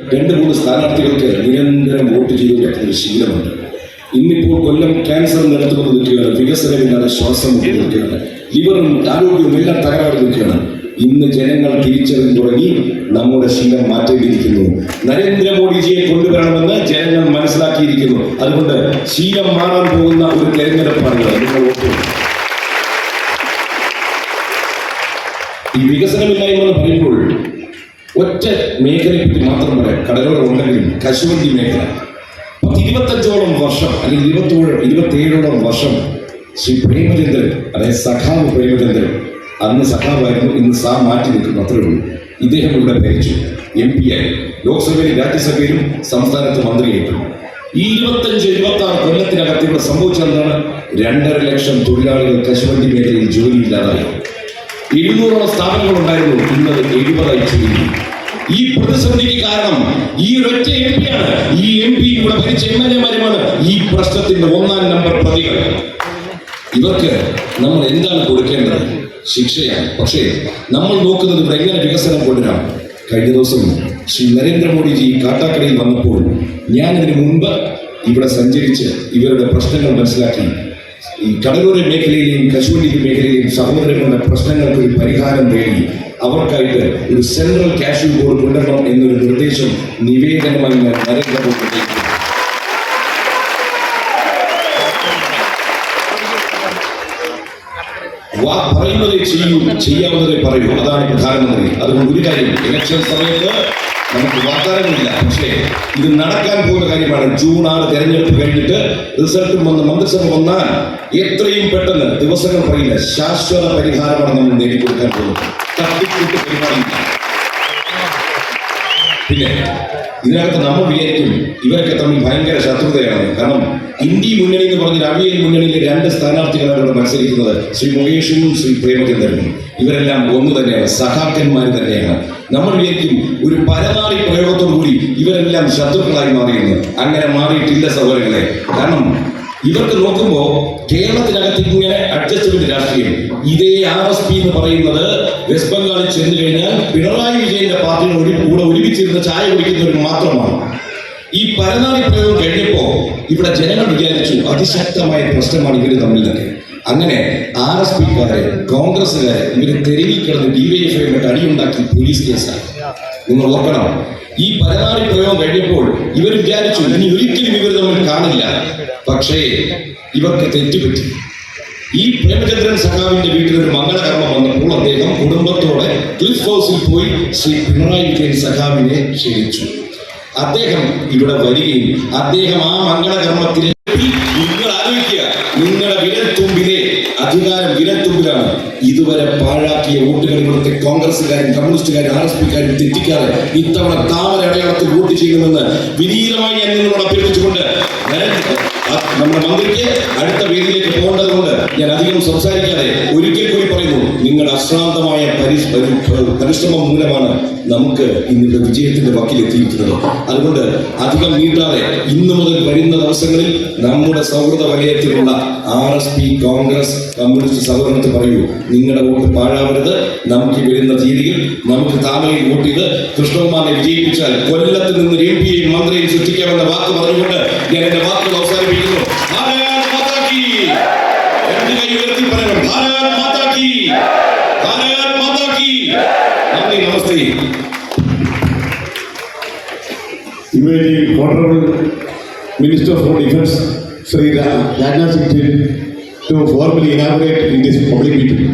രണ്ട് മൂന്ന് സ്ഥാനാർത്ഥികൾക്ക് നിരന്തരം വോട്ട് ചെയ്ത് ഒരു ശീലമുണ്ട്. ഇന്നിപ്പോൾ കൊല്ലം ക്യാൻസർ നടത്തുകൊണ്ട് നിൽക്കുകയാണ് വികസനമില്ലാതെ ശ്വാസം നിൽക്കുകയാണ് ലിവറും ആരോഗ്യവും എല്ലാം തകരാറ് നിൽക്കുകയാണ്. ഇന്ന് ജനങ്ങൾ തിരിച്ചറിഞ്ഞു തുടങ്ങി നമ്മുടെ ശീലം മാറ്റേണ്ടിയിരിക്കുന്നു നരേന്ദ്രമോദിജിയെ കൊണ്ടുവരണമെന്ന് ജനങ്ങൾ മനസ്സിലാക്കിയിരിക്കുന്നു. അതുകൊണ്ട് ശീലം മാറാൻ പോകുന്ന ഒരു തെരഞ്ഞെടുപ്പാണ്. നിങ്ങൾ ഈ വികസനമില്ലായ്മ എന്ന് പറയുമ്പോൾ ഒറ്റ മേഖലയെ പറ്റി മാത്രം പറയാം. കടലോരം ഉണ്ടെങ്കിലും കശുവണ്ടി മേഖല. പത്ത് ഇരുപത്തഞ്ചോളം വർഷം അല്ലെങ്കിൽ ഇരുപത്തോളം ഇരുപത്തേഴോളം വർഷം ശ്രീ പ്രേമചന്ദ്രൻ അതായത് സഖാവ് പ്രേമചന്ദ്രൻ അന്ന് സഖാവായിരുന്നു ഇന്ന് സാ മാറ്റി നിൽക്കുന്നു അത്രേ ഉള്ളൂ. ഇദ്ദേഹം ഇവിടെ ഭരിച്ചു. എം പി ആയി. ലോക്സഭയിലും രാജ്യസഭയിലും സംസ്ഥാനത്ത് മന്ത്രിയായിട്ടു. ഈ ഇരുപത്തഞ്ച് ഇരുപത്തി ആറ് കൊല്ലത്തിനകത്ത് ഇവിടെ സംഭവിച്ചെന്താണ് രണ്ടര ലക്ഷം തൊഴിലാളികൾ കശുവണ്ടി മേഖലയിൽ ജോലിയില്ലാതായി. എഴുന്നൂറോളം സ്ഥാപനങ്ങൾ ഉണ്ടായിരുന്നു ഇന്നത് എഴുപതായി ചുരുങ്ങി. ഈ പ്രതിസന്ധിക്ക് കാരണം ഈ ഒരൊറ്റ എം പിയാണ് ഈ എം പി ഇവിടെ ഭരിച്ച എം എൽ എമാരുമാണ് ഈ പ്രശ്നത്തിന്റെ ഒന്നാം നമ്പർ പ്രതികൾ. ഇവർക്ക് നമ്മൾ എന്താണ് കൊടുക്കേണ്ടത്? ശിക്ഷയാണ്. പക്ഷേ നമ്മൾ നോക്കുന്നത് ഇവിടെ എങ്ങനെ വികസനം കൊണ്ടുവരാം? കഴിഞ്ഞ ദിവസം ശ്രീ നരേന്ദ്രമോദിജി കാട്ടാക്കടയിൽ വന്നപ്പോൾ ഞാൻ ഇതിന് മുൻപ് ഇവിടെ സഞ്ചരിച്ച് ഇവരുടെ പ്രശ്നങ്ങൾ മനസ്സിലാക്കി. ഈ കടലോര മേഖലയിലെയും കശുവണ്ടി മേഖലയിലെയും സഹോദരങ്ങളുടെ പ്രശ്നങ്ങൾക്ക് ഒരു പരിഹാരം തേടി അവർക്കായിട്ട് ഒരു സെൻട്രൽ കാഷ്യൂ ബോർഡ് കൊണ്ടുവരണം എന്നൊരു നിർദ്ദേശം നിവേദനമായി ഞാൻ നരേന്ദ്രമോദി പറയുന്നതേ ചെയ്യൂ ചെയ്യാവുന്നതേ പറയൂ. അതാണ് പ്രധാനമന്ത്രി. അതുകൊണ്ട് ഒരു കാര്യം ഇലക്ഷൻ സമയത്ത് നമുക്ക് വാഗ്ദാനങ്ങളില്ല. പക്ഷേ ഇത് നടക്കാൻ പോകുന്ന കാര്യമാണ്. ജൂൺ ആറ് തെരഞ്ഞെടുപ്പ് കഴിഞ്ഞിട്ട് റിസൾട്ടും വന്ന് മന്ത്രിസഭ വന്നാൽ എത്രയും പെട്ടെന്ന് ദിവസങ്ങൾ പറയില്ല ശാശ്വത പരിഹാരമാണ് നമ്മൾ നേടിക്കൊടുക്കാൻ പോകുന്നത്. തട്ടിക്കൂട്ട് പരിപാടിയില്ല പിന്നെ ഇതിനകത്ത് നമ്മൾ വിചാരിക്കും ഇവരൊക്കെ തമ്മിൽ ഭയങ്കര ശത്രുതയാണ്. കാരണം ഇന്ത്യ മുന്നണി എന്ന് പറഞ്ഞ അവിയൻ മുന്നണിയിലെ രണ്ട് സ്ഥാനാർത്ഥികളാണ് ഇവിടെ മത്സരിക്കുന്നത്. ശ്രീ മുകേഷും ശ്രീ പ്രേമചന്ദ്രനും. ഇവരെല്ലാം ഒന്ന് തന്നെയാണ്. സഹാക്കന്മാർ തന്നെയാണ്. നമ്മൾ വിചാരിക്കും ഒരു പരമാവധി പ്രയോഗത്തോടു കൂടി ഇവരെല്ലാം ശത്രുക്കളായി മാറിയെന്ന്. അങ്ങനെ മാറിയിട്ടില്ല സഹോദരങ്ങളെ. കാരണം ഇവർക്ക് നോക്കുമ്പോ കേരളത്തിനകത്ത് ഇങ്ങനെ അഡ്ജസ്റ്റ്മെന്റ് രാഷ്ട്രീയം. ഇതേ ആർ എസ് പി എന്ന് പറയുന്നത് വെസ്റ്റ് ബംഗാളിൽ ചെന്ന് കഴിഞ്ഞാൽ പിണറായി വിജയന്റെ പാർട്ടിയുടെ ഒരു കൂടെ ഒരുമിച്ചിരുന്ന ചായ കുടിക്കുന്നവർ മാത്രമാണ്. ഈ പരനാടി പ്രയോഗം കഴിഞ്ഞപ്പോ ഇവിടെ ജനങ്ങൾ വിചാരിച്ചു അതിശക്തമായ പ്രശ്നമാണ് ഇവർ തമ്മിലൊക്കെ. അങ്ങനെ ആർ എസ് പിക്കാരെ കോൺഗ്രസ്സുകാരെ ഇവർ തെരുവിൽ കിടന്ന് ഐ അടിയുണ്ടാക്കി പോലീസ് കേസായി. നിങ്ങൾ ഓർക്കണം. ഈ പരനാറി പ്രയോഗം കഴിഞ്ഞപ്പോൾ ഇവർ വിചാരിച്ചു ഇനി ഒരിക്കലും ഇവർ തമ്മിൽ കാണില്ല. പക്ഷേ ഇവർക്ക് തെറ്റുപറ്റി. ഈ പ്രേമചന്ദ്രൻ സഖാവിന്റെ വീട്ടിൽ ഒരു മംഗളകർമ്മം വന്നപ്പോൾ അദ്ദേഹം കുടുംബത്തോടെ ക്ലിഫ് ഹൗസിൽ പോയി ശ്രീ പിണറായി വിജയൻ സഖാവിനെ ക്ഷണിച്ചു. അദ്ദേഹം ഇവിടെ വരികയും അദ്ദേഹം ആ മംഗളകർമ്മത്തിലെ നിങ്ങൾ ആലോചിക്കുക. നിങ്ങളുടെ വിരൽത്തുമ്പിലെ അധികാരം വിരൽത്തുമ്പിലാണ് ഇതുവരെ പാഴാക്കിയ വോട്ടുകൾ ഇവിടുത്തെ കോൺഗ്രസുകാരും കമ്മ്യൂണിസ്റ്റുകാരും ആർ എസ് പിക്കാരും തെറ്റിക്കാതെ ഇത്തവണ താമര അടയാളത്തിൽ വോട്ട് ചെയ്യുമെന്ന് വിനീതമായി നിങ്ങളോട് അഭ്യർത്ഥിച്ചുകൊണ്ട് നമ്മുടെ മന്ത്രിക്ക് അടുത്ത വേദിയിലേക്ക് പോകേണ്ടതുകൊണ്ട് ഞാൻ അധികം സംസാരിക്കാതെ ഒരിക്കൽ കൂടി പറയുന്നു നിങ്ങളുടെ അശ്രാന്തമായ പരിശ്- പരി- പരിശ്രമം മൂലമാണ് നമുക്ക് ഇന്നിന്റെ വിജയത്തിന്റെ വക്കിലെത്തിയിരിക്കുന്നത് അതുകൊണ്ട് അധികം നീട്ടാതെ ഇന്നു മുതൽ വരുന്ന ദിവസങ്ങളിൽ നമ്മുടെ സൗഹൃദ വലയത്തിലുള്ള R S P Congress communist സഹോദരത്തിൽ പറയൂ നിങ്ങളുടെ വോട്ട് പാഴാവരുത് നമുക്ക് വരുന്ന തീയതിയിൽ നമുക്ക് താമരയിൽ വോട്ട് ചെയ്ത് കൃഷ്ണകുമാറിനെ വിജയിപ്പിച്ചാൽ കൊല്ലത്ത് നിന്ന് എം പിയെയും സൃഷ്ടിക്കാമെന്ന വാക്ക് പറഞ്ഞുകൊണ്ട് ഞാൻ എന്റെ വാക്കുകൾ അവസാനിപ്പിക്കുന്നു. మీకు భారత్ మాతాకి ఎందుకు ఎత్తి పడడం భారత్ మాతాకి భారత్ మాతాకి నమ్మి నమస్తే ఇవేది honourable minister for defence Shri Rajnath Singh to formally inaugurate in this public meeting